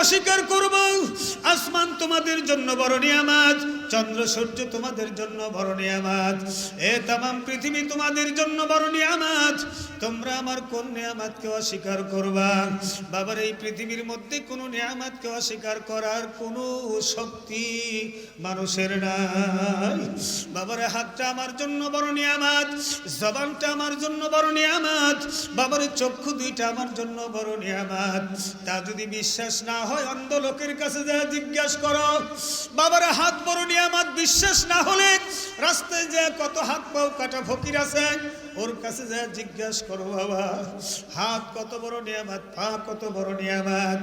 অস্বীকার করব। আসমান তোমাদের জন্য বড় নিয়ামাত। চন্দ্র সূর্য তোমাদের জন্য বড় নিয়ামাত। এ তামাম পৃথিবী তোমাদের জন্য বড় নিয়ামাত। তোমরা আমার কোন নিয়ামাতকে অস্বীকার করবা? বাবার, এই পৃথিবীর মধ্যে কোনো নিয়ামাতকে অস্বীকার করার কোনো শক্তি মানুষের নাই। বাবার, হাতটা আমার জন্য বড় নিয়ামাত, জবানটা আমার জন্য বড় নিয়ামাত, বাবার, চক্ষু দুইটা আমার জন্য বড় নিয়ামাত। তা যদি বিশ্বাস না হয়, অন্ধ লোকের কাছে যা জিজ্ঞাসা করো, বাবার, হাত বড় নিয়ামাত বিশ্বাস না হলে রাস্তায় যে কত হাত পাও কাটা ফকির আছে, ওর কাছে যা জিজ্ঞাসা করো বাবা, হাত কত বড় নিয়ামাত, পা কত বড় নিয়ামাত,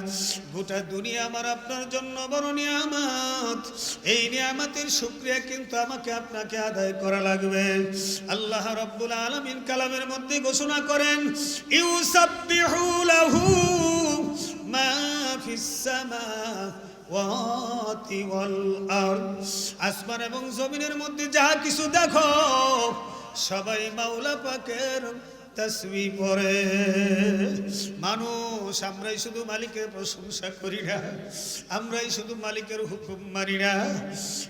গোটা দুনিয়া আমার আপনার জন্য বড় নিয়ামাত। এই নিয়ামাতের শুক্রিয়া কিন্তু আমাকে আপনাকে আদায় করা লাগবে। আল্লাহ রব্বুল আলামিন কালামের মধ্যে ঘোষণা করেন, ইউসাব্বিহু লাহু মা ফিস আরদ আসমান এবং জমিনের মধ্যে যাহা কিছু দেখো, সবাই মাওলা পাকের তসবি পরে মানুষ, আমরাই শুধু মালিকের প্রশংসা করি না, আমরাই শুধু মালিকের হুকুম মানি না।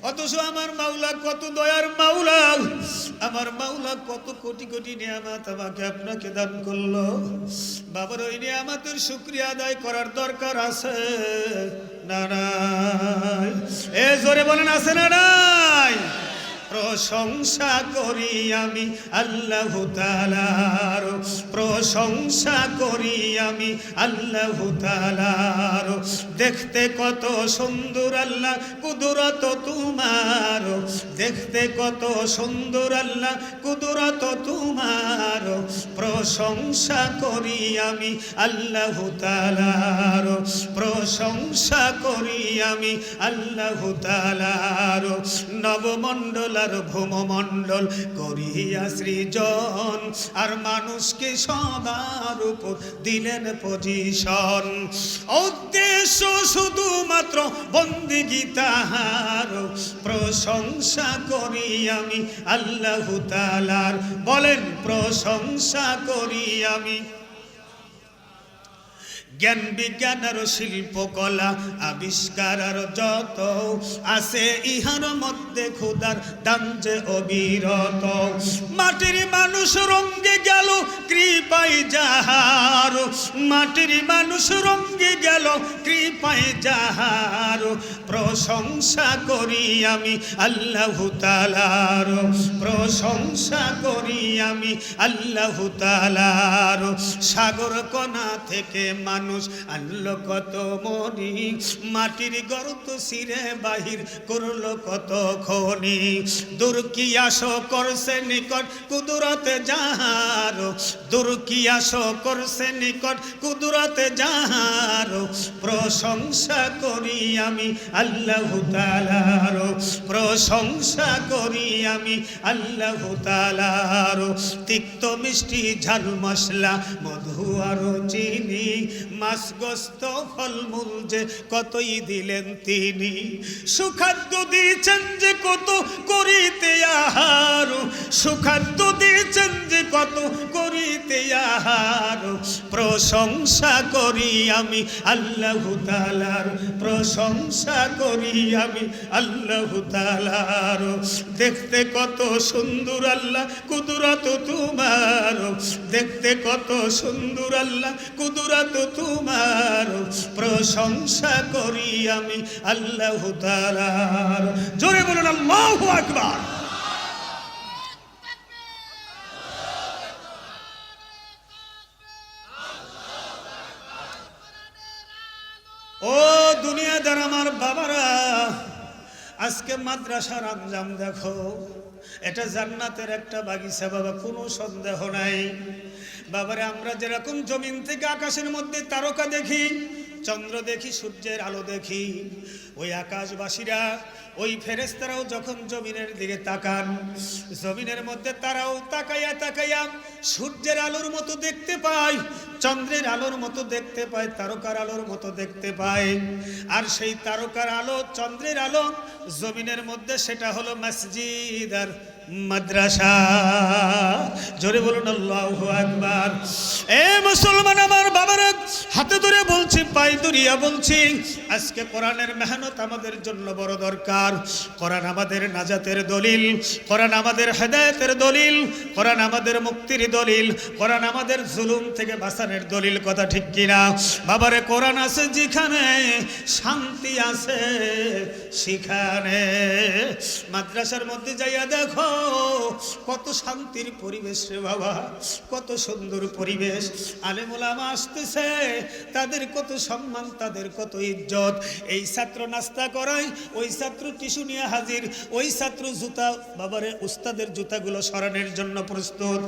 অথচ আমার মাওলা কত দয়ার মাওলা, আমার মাওলা কত কোটি কোটি নিয়ামত আমাকে আপনাকে দান করল। বাবার ওই নিয়ামতের শুক্রিয়া আদায় করার দরকার আছে। না জোরে বলেন, আছে না নাই প্রশংসা করি আমি আল্লাহ তালার প্রশংসা করি আমি আল্লাহ তালার দেখতে কত সুন্দর আল্লাহ, কুদরত তোমার। দেখতে কত সুন্দর আল্লাহ, কুদরত তোমার প্রশংসা করি আমি আল্লাহ তালার প্রশংসা করি আমি আল্লাহ তালার নবমণ্ডল আর ভূমমণ্ডল করিয়া সৃজন, আর মানুষকে সবার উপর দিলেন পজিশন উদ্দেশ্য শুধুমাত্র বন্দিগি তাহার প্রশংসা করি আমি আল্লাহ তালার বলেন প্রশংসা করি আমি। জ্ঞান বিজ্ঞান আর শিল্পকলা, আবিষ্কার আর যত আছে, ইহার মধ্যে খুদার দাম যে অবিরত। মাটির মানুষ রঙ্গে গেল কৃপাই যাহার। মাটির মানুষ রঙ্গে গেল কৃপাই যাহার। প্রশংসা করি আমি আল্লাহ তালার প্রশংসা করি আমি আল্লাহ তালার সাগর কণা থেকে মানুষ আনলো কত মনি মাটির গর্ত সিরে বাহির করল কত খনি। দূর কি আসো করছে নিকট কুদরতে যাহার দূর কি আসো করছে নিকট কুদরতে যাহার প্রশংসা করি আমি আল্লাহ তালার প্রশংসা করি আমি আল্লাহ তালার তিক্ত মিষ্টি ঝাল মশলা, মধু আরও চিনি মাছ গোস্ত ফলমূল যে কতই দিলেন তিনি। সুখাদ্য দিয়েছেন যে কত করিতে আহার সুখাদ্য দিয়েছেন যে কত করিতে আহার। প্রশংসা করি আমি আল্লাহ তালার প্রশংসা করি আমি আল্লাহ তালার দেখতে কত সুন্দর আল্লাহ, কুদরত তোমার। দেখতে কত সুন্দর আল্লাহ, কুদরত তোমার। প্রশংসা করি আমি আল্লাহ তালার জোরে বলুন আল্লাহ আকবার। ও দুনিয়াদার আমার বাবারা, আজকে মাদ্রাসার আঞ্জাম দেখো। এটা জান্নাতের একটা বাগিচা, বাবা, কোনো সন্দেহ নাই। বাবারে, আমরা যেরকম জমিন থেকে আকাশের মধ্যে তারকা দেখি চন্দ্র দেখি, সূর্যের আলো দেখি। ওই আকাশবাসীরা, ওই ফেরেস্তারাও যখন জমিনের দিকে তাকান, জমিনের মধ্যে তারাও তাকাইয়া তাকাইয়া সূর্যের আলোর মতো দেখতে পায়, চন্দ্রের আলোর মতো দেখতে পায়, তারকার আলোর মতো দেখতে পায়। আর সেই তারকার আলো, চন্দ্রের আলো, জমিনের মধ্যে সেটা হলো মসজিদ আর মাদ্রাসা। জোরে বলুন, আল্লাহু আকবার। এ মুসলমান আমার বাবারা, হাতে ধরে বলছি পাই ধরিয়া বলছি, আজকে কোরআনের মেহনত আমাদের জন্য বড় দরকার। কোরআন আমাদের নাজাতের দলিল, কোরআন আমাদের হেদায়েতের দলিল, কোরআন আমাদের মুক্তির দলিল, কোরআন আমাদের জুলুম থেকে বাঁচানোর দলিল, কথা ঠিক কিনা? বাবারে, কোরআন আছে যেখানে, শান্তি আছে সেখানে। মাদ্রাসার মধ্যে যাইয়া দেখো কত শান্তির পরিবেশ রে বাবা, কত সুন্দর পরিবেশ। আলেমুলামা আসতেছে, তাদের কত সম্মান, তাদের কত ইজ্জত। এই ছাত্র নাস্তা করায়, ওই ছাত্র টিস্যু নিয়ে হাজির, ওই ছাত্র জুতা, বাবারে, উস্তাদের জুতাগুলো সরানোর জন্য প্রস্তুত।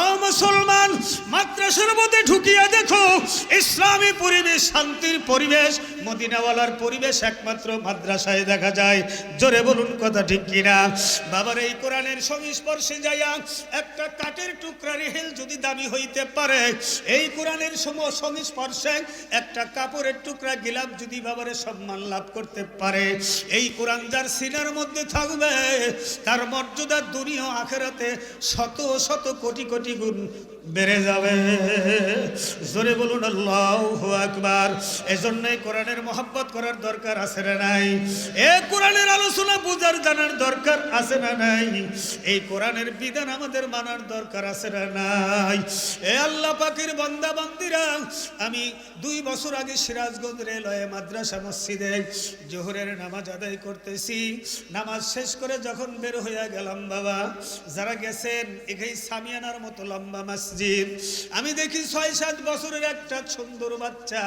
অ মুসলমান, মাদ্রাসার মধ্যে ঢুকিয়া দেখো, ইসলামী পরিবেশ, শান্তির পরিবেশ। মদিনাওয়ালার পরিবেশ একমাত্র মাদ্রাসায় দেখা যায়। জোরে বলুন কথা ঠিক কিনা? বাবার, এই কোরআনের সংস্পর্শে যাইয়া একটা কাঠের টুকরা রেহেল যদি দামি হইতে পারে, এই কোরআনের সংস্পর্শে একটা কাপড়ের টুকরা গিলাপ যদি বাবারে সম্মান লাভ করতে পারে, এই কোরআন যার সিনার মধ্যে থাকবে, তার মর্যাদা দুনিয়া আখেরাতে শত শত কোটি কোটি গুণ বেড়ে যাবে। জোরে বলুন, আল্লাহু আকবার। এজন্যই কোরআনের মহব্বত করার দরকার আছে না নাই? এ কোরআনের আলোচনা বুঝার জানার দরকার আছে না নাই? এই কোরআনের বিধান আমাদের মানার দরকার আছে না নাই? এ আল্লাহ পাকের বান্দা, বান্দিরা, আমি দুই বছর আগে সিরাজগঞ্জ রেলওয়ে মাদ্রাসা মসজিদে জোহরের নামাজ আদায় করতেছি। নামাজ শেষ করে যখন বের হইয়া গেলাম, বাবা, যারা গেছেন এখানে সামিয়ানার মতো লম্বা মসজিদ। আমি দেখি ছয় সাত বছরের একটা সুন্দর বাচ্চা,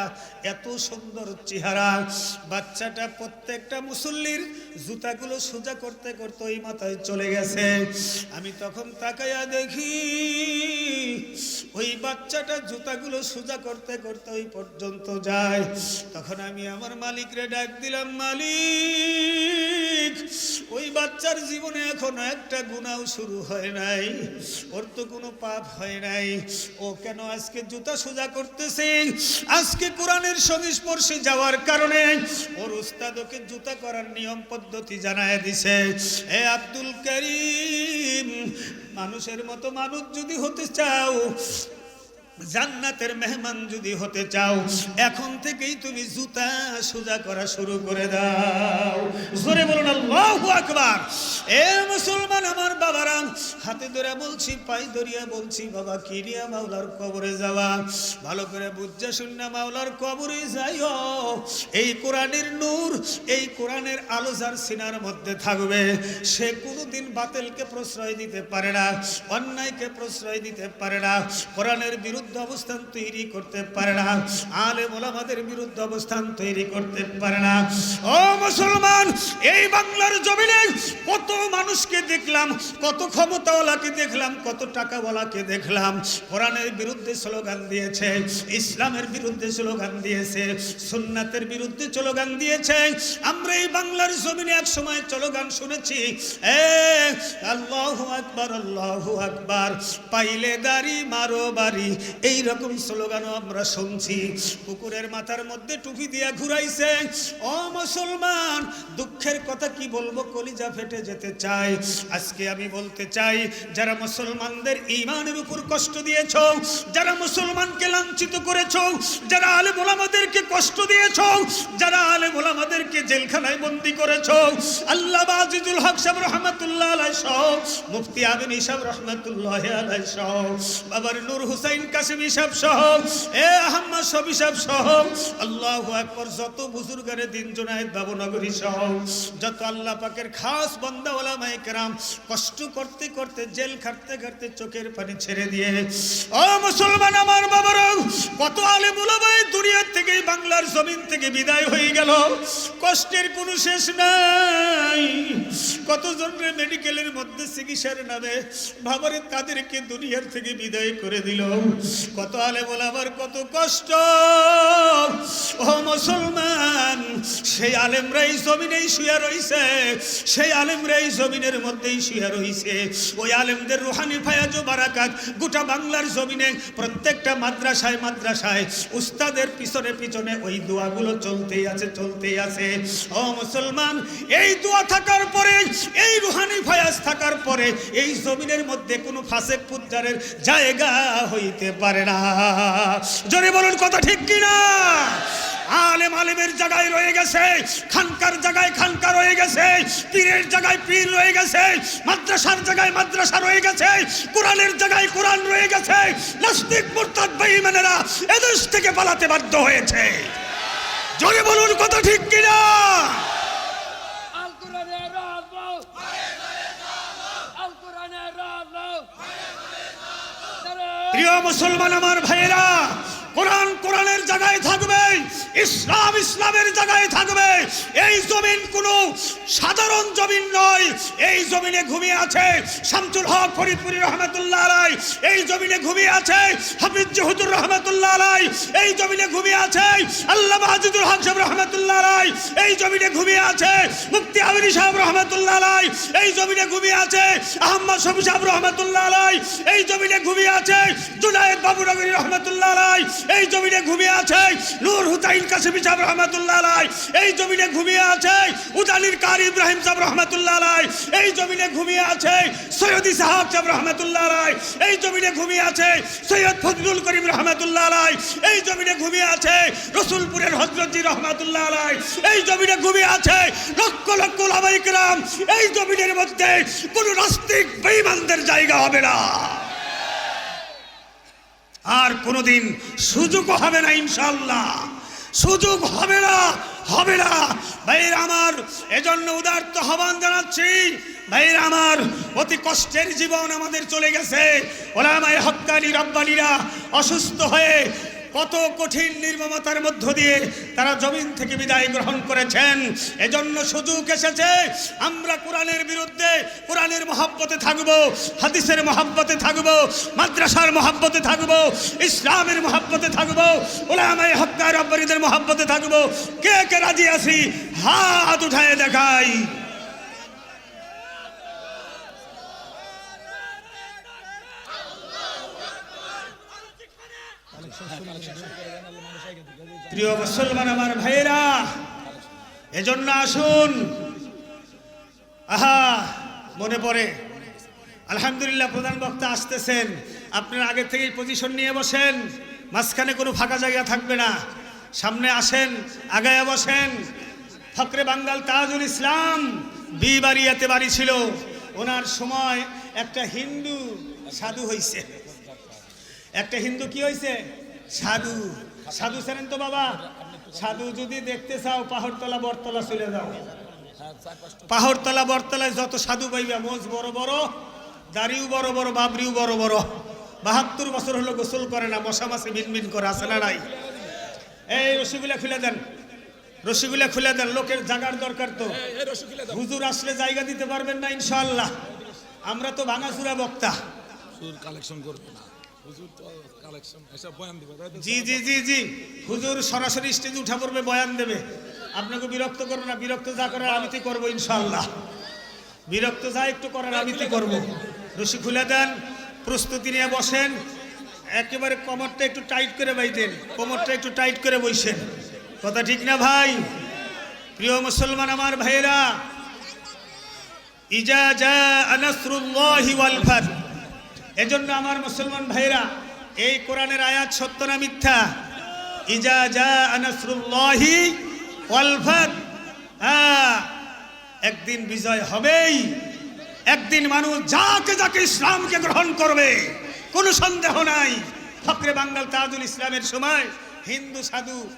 এত সুন্দর চেহারা। বাচ্চাটা প্রত্যেকটা মুসল্লির জুতাগুলো সোজা করতে করতে ওই মাথায় চলে গেছে। আমি তখন তাকাইয়া দেখি, ওই বাচ্চাটা জুতাগুলো সোজা করতে করতে ওই পর্যন্ত যায়। তখন আমি আমার মালিকরে ডাক দিলাম, মালিক, ওই বাচ্চার জীবনে এখনও একটা গুণাও শুরু হয় নাই। ওর তো কোনো পাপ হয় নাই। ও কেন আজকে জুতা সোজা করতেছে? আজকে কোরআনের সংস্পর্শে যাওয়ার কারণে ওর উস্তাদ ওকে জুতা করার নিয়ম পদ্ধতি জানায় দিছে। এ আব্দুল করিম মানুষের মতো মানুষ যদি হতে চাও জান্নাতের মেহমান যদি হতে চাও, এখন থেকেই তুমি জুতা সোজা করা শুরু করে দাও। জোরে বলুন, আল্লাহু আকবার। এ মুসলমান আমার বাবারা, হাতে ধরে বলছি পাই ধরিয়া বলছি, বাবা কিরিয়া মাওলার কবরে যাওয়া? ভালো করে বুঝা শুননা মাওলার কবরে যাইও। এই কোরআনের নূর, এই কোরআনের আলো যার সিনার মধ্যে থাকবে, সে কোনোদিন বাতিলকে প্রশ্রয় দিতে পারে না, অন্যায়কে প্রশ্রয় দিতে পারে না। কোরআনের বিরুদ্ধে অবস্থান তৈরি করতে পারে না। আলে মোলামাদের বিরুদ্ধে অবস্থান তৈরি করতে পারে না। ও মুসলমান, এই বাংলার জমিনে কত মানুষকে দেখলাম, কত ক্ষমতাওয়ালাকে দেখলাম, কত টাকাওয়ালাকে দেখলাম। কোরআনের বিরুদ্ধে স্লোগান দিয়েছে, ইসলামের বিরুদ্ধে স্লোগান দিয়েছে, সুন্নাতের বিরুদ্ধে স্লোগান দিয়েছে। আমরা এই বাংলার জমিনে এক সময় স্লোগান শুনেছি, এ, আল্লাহু আকবার আল্লাহু আকবার, পাইলে দাড়ি, মারো বাড়ি এই রকম স্লোগানও আমরা শুনছি। কুকুরের মাথার মধ্যে টুপি দিয়া ঘুরাইছে। ও মুসলমান, দুঃখের কথা কি বলব? কলিজা ফেটে যেতে চাই। আজকে আমি বলতে চাই, যারা মুসলমানদের ইমানের উপর কষ্ট দিয়েছ, যারা মুসলমানকে লাঞ্ছিত করেছ, যারা আলে মোলামাদেরকে কষ্ট দিয়েছ, যারা আলে মোলামাদেরকে জেলখানায় বন্দি করেছ, আল্লাহ আজিজুল হক সাহেব রহমতুল্লাহ আলাই সহ, মুফতি আমিন ইসাব রহমতুল্লাহ আলাই সহ, বাবার নূর হুসাইন কাসিম ইসাব সহ, এ আহম্মদ সব ইসাব সহ, আল্লাহু আকবার যত বুজুর্গারে দিন জোনায়েত বাবুনগরী সহ, যত আল্লাহ পাকের খাস বান্দা ওলামায়ে কেরাম কষ্ট করতে করতে জেল খাটতে খাটতে চোখের পানি ছেড়ে দিয়ে, ও মুসলমান আমার বাবারা কত আলেম উলামায়ে দুনিয়ার থেকে বাংলার জমিন থেকে বিদায় হয়ে গেল। কষ্টের কোনো শেষ নাই। কতজনের মেডিকেলের মধ্যে চিকিৎসার নামে ভাবরে তাদেরকে দুনিয়ার থেকে বিদায় করে দিল। কত আলে বলাবার কত কষ্ট। মুসলমান, সেই আলেমরা এই জমিনেই রইছে, সেই আলেমরা এই জমিনের মধ্যেই শুয়ে রইছে। ওই আলেমদের রুহানি ফায়াজ বারাকাত গোটা বাংলার জমিনে, প্রত্যেকটা মাদ্রাসায় মাদ্রাসায় উস্তাদের পিছনে পিছনে ওই দোয়াগুলো চলতেই আছে চলতেই আছে। ও মুসলমান, এই দোয়া থাকার পরে এই রুহানি ফায়াজ থাকার পরে এই জমিনের মধ্যে কোনো ফাসেক পুত্রারের জায়গা হইতে পারে না। জোরে বলুন, কথা ঠিক কিনা? আলেম আলেমের জায়গায় রয়ে গেছে, খানকার জায়গায় খানকা রয়ে গেছে, পীরের জায়গায় পীর রয়ে গেছে, মাদ্রাসার জায়গায় মাদ্রাসা রয়ে গেছে, কোরআনের জায়গায় কোরআন রয়ে গেছে। নাস্তিক, মুরতাদ, বেঈমানেরা এদেশ থেকে পালাতে বাধ্য হয়েছে। জোরে বলুন, কথা ঠিক কিনা আল কোরআনের রাজু আল কোরআনের রাজু প্রিয় মুসলমান আমার ভাইয়েরা কোরআন কোরআনের জায়গায় থাকবে, ইসলাম ইসলামের জায়গায় থাকবে। এই জমিন কোনো সাধারণ জমিন নয়। এই জমিনে ঘুমিয়ে আছে শামসুল হক ফরিদপুরি রহমতুল্লাহ আলাই। এই জমিনে ঘুমিয়ে আছে হাফিজ জহুদুর রহমতুল্লাহ আলাই। এই জমিনে ঘুমিয়ে আছে আল্লাহ আজিদুল হক সাহেব রহমতুল্লাহ আলাই। এই জমিনে ঘুমিয়ে আছে মুফতি আমিনী সাহেব রহমতুল্লাহ আলাই। এই জমিনে ঘুমিয়ে আছে আহম্মদ শফি সাহেব রহমতুল্লাহ আলাই। এই জমিনে ঘুমিয়ে আছে জুনায়েদ বাবু নগরী রহমতুল্লাহ আলাই। এই জমিনে ঘুমিয়ে আছে নূর হুসাইন কাসিমি সাহেব রহমতুল্লাহ আলাই এই জমিনে ঘুমিয়ে আছে উদানির কার ইব্রাহিম সাহেব রহমতুল্লাহ আলাই এই জমিনে ঘুমিয়ে আছে সৈয়দি সাহাব সাহেব রহমতুল্লাহ আলাই এই জমিনে ঘুমিয়ে আছে সৈয়দ ফজলুল করিম রহমতুল্লাহ আলাই এই জমিনে ঘুমিয়ে আছে রসুলপুরের হজরতজি রহমতুল্লাহ আলাই এই জমিনে ঘুমিয়ে আছে লক্ষ লক্ষ লামাইকরাম এই জমিনের মধ্যে কোন নাস্তিক, বেঈমানদের জায়গা হবে না। আর কোনোদিন সুযোগ হবে না ইনশাল্লাহ সুযোগ হবে না হবে না। ভাইয়ের আমার, এজন্য উদার্ত আহ্বান জানাচ্ছি। ভাইয়ের আমার, অতি কষ্টের জীবন আমাদের চলে গেছে। ওরা ওলামায় হকানি রব্বানিরা অসুস্থ হয়ে কত কঠিন নির্মমতার মধ্য দিয়ে তারা জমিন থেকে বিদায় গ্রহণ করেছেন। এজন্য সুযোগ এসেছে। আমরা কোরআনের বিরুদ্ধে, কোরআনের মহাব্বতে থাকব, হাদিসের মহাব্বতে থাকব, মাদ্রাসার মহাব্বতে থাকব, ইসলামের মহাব্বতে থাকব, ওলামায় হক্কার রব্বানিদের মহাব্বতে থাকব। কে কে রাজি আছি? হাত উঠায় দেখাই। প্রিয় মুসলমান আমার ভাইয়েরা, এজন্য আসুন। আহা, মনে পড়ে। আলহামদুলিল্লাহ প্রধান বক্তা আসতেছেন। আপনারা আগে থেকেই পজিশন নিয়ে বসেন। মাঝখানে কোনো ফাঁকা জায়গা থাকবে না। সামনে আসেন, আগায় বসেন। ফকরে বাঙ্গাল তাজুল ইসলাম বি বাড়িয়াতে বাড়ি ছিল। ওনার সময় একটা হিন্দু সাধু হইছে। একটা হিন্দু কি হয়েছে সাধু। সাধু ছিলেন তো বাবা। সাধু যদি দেখতে চাও পাহাড়তলা বরতলা চলে যাও। পাহাড়তলা বরতলায় যত সাধু পাইবা মোজ বড় বড় দাড়িও বড় বড় বাবরিও বড় বড়। বাহাত্তর বছর হলো গোসল করে না মশা মাসে মিনমিন করে আসে না নাই? এই রসিগুলা খুলে দেন। রসিগুলা খুলে দেন লোকের জাগার দরকার তো। হুজুর আসলে জায়গা দিতে পারবেন না ইনশাল্লাহ আমরা তো ভাঙাচুরা বক্তা। কালেকশন করবে না। জি জি জি জি। হুজুর সরাসরি স্টেজে উঠা পড়বে বয়ান দেবে। আপনাকে বিরক্ত করব না বিরক্ত যা করার আমি তো করব ইনশাল্লাহ বিরক্ত যা একটু করার আমি তো করব। রশি খুলে দেন প্রস্তুতি নিয়ে বসেন। একেবারে কোমরটা একটু টাইট করে বাইতেন কোমরটা একটু টাইট করে বইছেন কথা ঠিক না ভাই? প্রিয় মুসলমান আমার ভাইয়েরা ইজা জা আনাসরুল্লাহি ওয়াল ফাত এজন্য আমার মুসলমান ভাইরা এই কোরআনের আয়াত সত্য না মিথ্যা? হ্যাঁ একদিন বিজয় হবেই। একদিন মানুষ যাকে যাকে ইসলামকে গ্রহণ করবে, কোনো সন্দেহ নাই। ফকরে বাঙ্গাল তাজুল ইসলামের সময় হিন্দু সাধু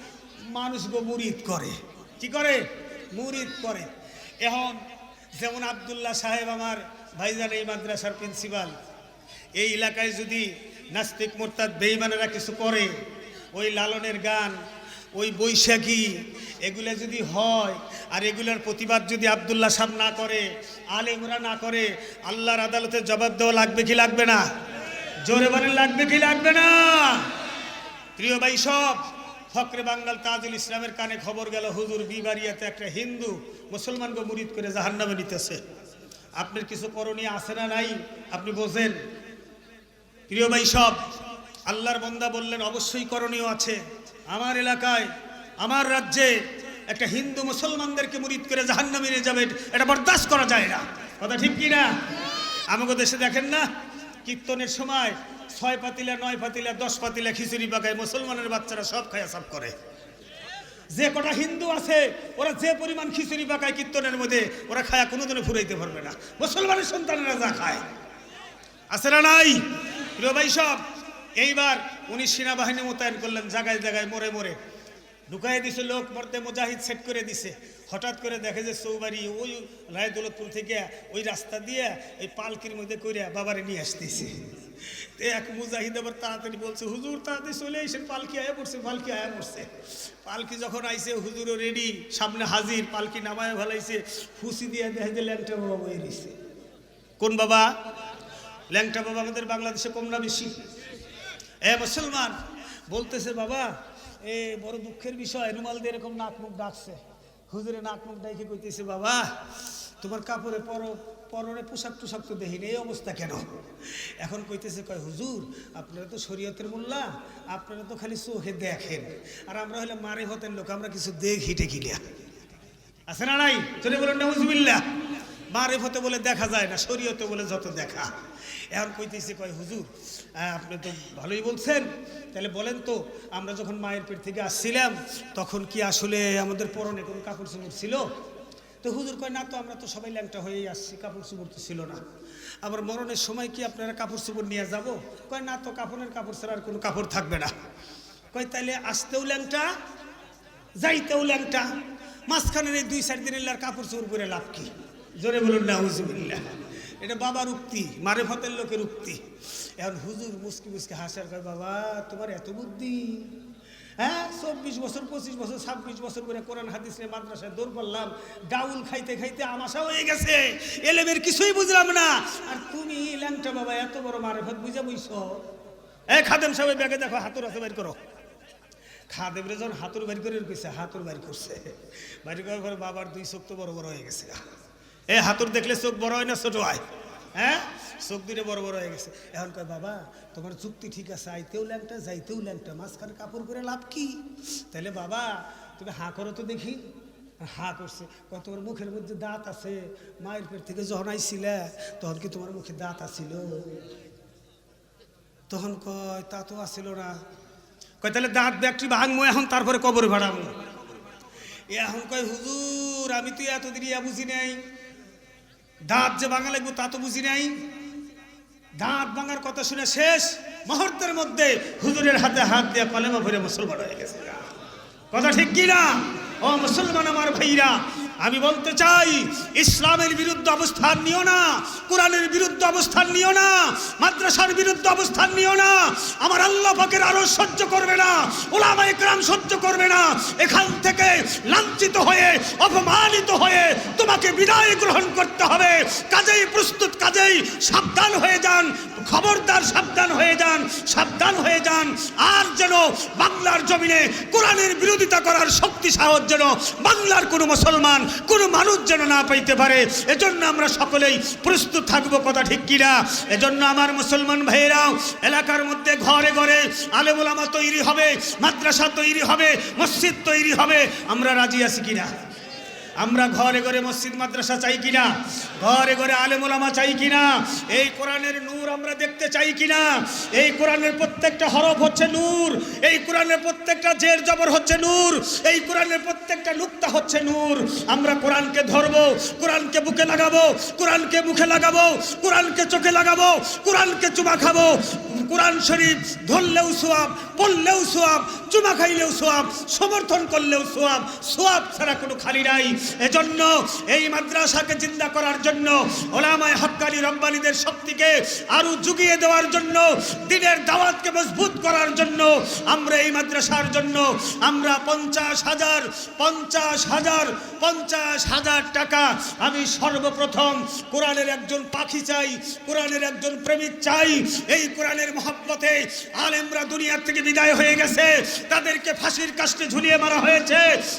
মানুষকে মুরিদ করে। কি করে? মুরিদ করে। এখন যেমন আবদুল্লাহ সাহেব আমার ভাইজান এই মাদ্রাসার প্রিন্সিপাল এই এলাকায় যদি নাস্তিক মোরতাদ বেইমানেরা কিছু করে, ওই লালনের গান, ওই বৈশাখী, এগুলো যদি হয়, আর এগুলার প্রতিবাদ যদি আবদুল্লাহ সাহেব না করে, আলেমরা না করে, আল্লাহর আদালতে জবাব দেওয়া লাগবে কি লাগবে না? জোরে বলেন, লাগবে কি লাগবে না? প্রিয় ভাই সব, ফকরে বাঙ্গাল তাজুল ইসলামের কানে খবর গেল, হুজুর বিবারিয়াতে একটা হিন্দু মুসলমানকে মুরিদ করে জাহান্নামে নিতেছে। আপনার কিছু করণীয় আছে না নাই? আপনি বোঝেন। প্রিয় ভাই সব, আল্লাহর বন্দা বললেন, অবশ্যই করণীয় আছে। আমার এলাকায়, আমার রাজ্যে একটা হিন্দু মুসলমানদেরকে মুরিদ করে জাহান্নামে নিয়ে যাবে, এটা বরদাস্ত করা যায় না। কথা ঠিক কি না আমাকে দেশে দেখেন না, কীর্তনের সময় ছয় পাতিলা, নয় পাতিলা, দশ পাতিলা খিচুড়ি পাকায় মুসলমানের বাচ্চারা সব খায়া সব করে। যে কটা হিন্দু আছে, ওরা যে পরিমাণ খিচুড়ি পাকায় কীর্তনের মধ্যে, ওরা খায়া কোনোদিনও ফুরাইতে পারবে না। মুসলমানের সন্তানেরা যা খায়। আছে না নাই? প্রিয় ভাই সব, এইবার উনি সেনাবাহিনী মোতায়েন করলেন, জায়গায় জায়গায় মোড়ে মোড়ে ঢুকাই দিছে লোক, মরতে মুজাহিদ সেট করে দিছে। হঠাৎ করে দেখে যে চৌবাড়ি ওই রায় দৌলতপুর থেকে ওই রাস্তা দিয়ে ওই পালকির মধ্যে কইরা বাবারে নিয়ে আসতেছে। এক মুজাহিদ আবার তাড়াতাড়ি বলছে, হুজুর, তাড়াতাড়ি চলে এসে পালকি আয়া পড়ছে, পালকি আয়া পড়ছে পালকি যখন আইছে, হুজুরও রেডি সামনে হাজির, পালকি নামায় ভালাইছে ফুসি দিয়ে দেখে যে ল্যাংটা বাবা বয়ে কোন বাবা? ল্যাংটা বাবা আমাদের বাংলাদেশে কম না বেশি। এ মুসলমান, বলতেছে, বাবা, এ বড় দুঃখের বিষয় রুমাল দিয়ে এরকম নাক মুখ ডাকছে। হুজুরে নাক মুখ ডাইকে কইতেছে, বাবা, তোমার কাপড়ে পর, পরনে পোশাক টোশাক তো দেখিনি এই অবস্থা কেন? এখন কইতেছে, কয়, হুজুর, আপনারা তো শরীয়তের মোল্লা, আপনারা তো খালি চোখে দেখেন। আর আমরা হলে মারে হতেন লোক, আমরা কিছু দেখি টেকি না। আছে না নাই? চলে বলেন না হুজুবিল্লা মারেফতে বলে দেখা যায় না, শরীয়তে বলে যত দেখা। এখন কইতেছি, কয়, হুজুর আপনি তো ভালোই বলছেন। তাহলে বলেন তো, আমরা যখন মায়ের পেট থেকে আসছিলাম, তখন কি আসলে আমাদের পরনে কোনো কাপড় চোপড় ছিল? তো হুজুর কয়, না তো, আমরা তো সবাই ল্যাংটা হয়েই আসছি, কাপড় চোপড় তো ছিল না। আবার মরণের সময় কি আপনারা কাপড় চোপড় নিয়ে যাব? কয়, না তো, কাপড়ের কাপড় ছাড়া আর কোনো কাপড় থাকবে না। কয়, তাইলে আসতেও ল্যাংটা, যাইতেও ল্যাংটা। মাঝখানের এই দুই চার দিনের কাপড় চোপড় করে লাভ কি? জোরে বলুন না হুজুবিল্লা এটা বাবার উক্তি মারে ফতের লোকের উক্তি। এখন হুজুর মুসকি মুসকি হাসার কয়, বাবা, তোমার এত বুদ্ধি? হ্যাঁ চব্বিশ বছর, পঁচিশ বছর, ছাব্বিশ বছর করে কোরআন হাদিস নিয়ে মাদ্রাসায় দৌড় করলাম, ডাউল খাইতে খাইতে আমাশা হয়ে গেছে। এলেমের কিছুই বুঝলাম না। আর তুমি ল্যাংটা বাবা, এত বড় মারে ফত বুঝা বুঝছ এ খাদেম সাহেব ব্যাগে দেখো, হাতুর আছে বের করো। খাদেবরে যখন হাতুর বাড়ি করে হাতুর বাড়ি করছে। বাড়ি করার পরে বাবার দুই চোখ তো বড় বড় হয়ে গেছে। এ হাতুর দেখলে চোখ বড় হয় না ছোট হয়? হ্যাঁ? চোখ দুটো বড় বড় হয়ে গেছে। এখন কয়, বাবা, তোমার যুক্তি ঠিক আছে, আইতেও ল্যাংটা, যাইতেও ল্যাংটা, মাঝখানে কাপড় করে লাভ কি? তাহলে বাবা, তুমি হা করো তো দেখি। হা করছে। কয়, তোমার মুখের মধ্যে দাঁত আছে, মায়ের পেট থেকে যখন আইছিলে, তখন কি তোমার মুখে দাঁত আছিল? তখন কয়, তা তো আসিল না। কয় তাহলে দাঁত ব্যাগটি ভাঙবো এখন তারপরে কবরে ভাড়াবো। এখন কয়, হুজুর, আমি তো এতদিন ইয়া বুঝি নাই। দাঁত যে ভাঙা লাগবো তা তো বুঝি নাই। দাঁত ভাঙার কথা শুনে শেষ মুহূর্তের মধ্যে হুজুরের হাতে হাত দিয়ে কলেমা ভরে মুসলমান হয়ে গেছে। কথা ঠিক কি না? ও মুসলমান আমার ভাইরা আমি বলতে চাই, ইসলামের বিরুদ্ধে অবস্থান নিও না, কোরআনের বিরুদ্ধে অবস্থান নিও না, মাদ্রাসার বিরুদ্ধে অবস্থান নিও না, আমার আল্লাহ পাকের আরও সহ্য করবে না ওলামা ইকরাম সহ্য করবে না, এখান থেকে লাঞ্ছিত হয়ে, অপমানিত হয়ে তোমাকে বিদায় গ্রহণ করতে হবে। কাজেই প্রস্তুত, কাজেই সাবধান হয়ে যান, খবরদার সাবধান হয়ে যান, সাবধান হয়ে যান, আর যেন বাংলার জমিনে কোরআনের বিরোধিতা করার শক্তি, সাহস যেন বাংলার কোনো মুসলমান কোনো মানুষ যেন না পাইতে পারে। এজন্য আমরা সকলেই প্রস্তুত থাকব, কথা ঠিক কিনা? এজন্য আমার মুসলমান ভাইয়েরাও, এলাকার মধ্যে ঘরে ঘরে আলেমুলামা তৈরি হবে, মাদ্রাসা তৈরি হবে, মসজিদ তৈরি হবে। আমরা রাজি আছি কিনা? আমরা ঘরে ঘরে মসজিদ, মাদ্রাসা চাই কিনা? ঘরে ঘরে আলেমুলামা চাই কিনা? এই কোরআনের নূর আমরা দেখতে চাই কিনা? এই কোরআনের প্রত্যেকটা হরফ হচ্ছে নূর। এই কোরআনের প্রত্যেকটা জের জবর হচ্ছে নূর। এই কোরআনের প্রত্যেকটা নুক্তা হচ্ছে নূর। আমরা কোরআনকে ধরবো, কোরআনকে বুকে লাগাবো, কোরআনকে মুখে লাগাবো, কোরআনকে চোখে লাগাবো, কোরআনকে চুমা খাব। কোরআন শরীফ ধরলেও সোয়াব পড়লেও সোয়াব, চুমা খাইলেও সোয়াব, সমর্থন করলেও সোয়াব সোয়াব ছাড়া কোনো খালি নাই। এজন্য এই মাদ্রাসাকে চিন্তা করার জন্য ওলামায় হক্কানি রব্বানিদের শক্তিকে আরও জুগিয়ে দেওয়ার জন্য, দিনের দাওয়াতকে মজবুত করার জন্য আমরা এই মাদ্রাসার জন্য আমরা পঞ্চাশ হাজার পঞ্চাশ হাজার পঞ্চাশ হাজার টাকা আমি সর্বপ্রথম কোরআনের একজন পাখি চাই, কোরআনের একজন প্রেমিক চাই। এই কোরআনের মহাব্বতে আলেমরা দুনিয়ার থেকে বিদায় হয়ে গেছে। তাদেরকে ফাঁসির কাস্টে ঝুলিয়ে মারা হয়েছে।